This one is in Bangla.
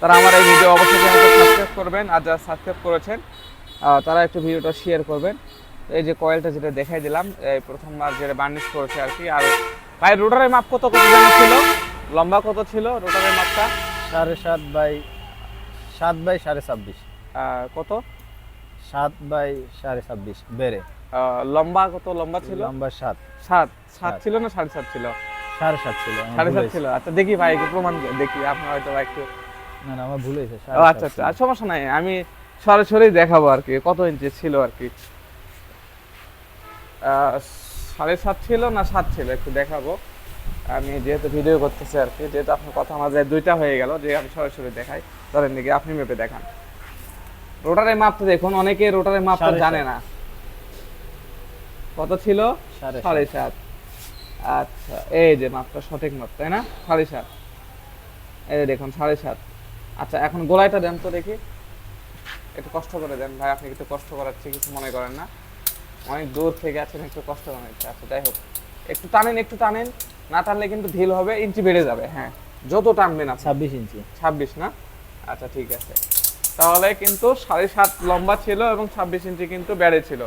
তারা আমার এই ভিডিও অবশ্যই চ্যানেলটা সাবস্ক্রাইব করবেন আর যারা সাবস্ক্রাইব করেছেন তারা একটু ভিডিওটা শেয়ার করবেন। এই যে কয়েলটা যেটা দেখাই দিলাম এই প্রথমবার যেটা বার্নিশ করেছে আর কি। আর ভাই রোটারের মাপ কত কত জানা ছিল? লম্বা কত ছিল রোটারের মাপটা? সাড়ে সাত বাই সাত বাই সাড়ে ছাব্বিশ। কত? সাত বাই সাড়ে ছাব্বিশ বেড়ে। লম্বা কত লম্বা ছিল? লম্বা সাত। সাত। সাত। ছিল না সাড়ে সাত ছিল? সাড়ে সাত ছিল সাড়ে সাত ছিল। আচ্ছা দেখি ভাই একটু প্রমাণ দেখি। আপনার হয়তো একটু না না আমার ভুল হয়েছে ও আচ্ছা আচ্ছা আর সমস্যা নাই আমি সরাসরি দেখাবো আর কি কত ইঞ্চি ছিল আর কি। সাড়ে সাত ছিল না সাত ছিল একটু দেখাবো। আমি যেহেতু ভিডিও করতেছি আর কি যেহেতু আপনার কথা মাঝে দুইটা হয়ে গেল যে আমি সরাসরি দেখাই ধরেন নাকি আপনি মেপে দেখান। রোটারের মাপটা দেখুন অনেকে রোটারের মাপটা জানে না। কত ছিল? সাড়ে সাত। আচ্ছা এই যে মাপটা সঠিক মাপ তাই না? সাড়ে সাত। এই দেখুন সাড়ে সাত। আচ্ছা এখন গোলাইটা দেন তো দেখি। একটু কষ্ট করে দেন। ভাই আপনি একটু কষ্ট করাচ্ছি কিছু মনে করেন না। অনেক দূর থেকে আছেন একটু কষ্ট বানাচ্ছে আচ্ছা যাই হোক। একটু টানেন একটু টানেন। না টানলে কিন্তু ঢিল হবে ইঞ্চি বেড়ে যাবে হ্যাঁ। যত টানবেন আপনি। ছাব্বিশ ইঞ্চি। ছাব্বিশ না? আচ্ছা ঠিক আছে। তাহলে কিন্তু সাড়ে সাত লম্বা ছিল এবং ছাব্বিশ ইঞ্চি কিন্তু বেড়ে ছিল।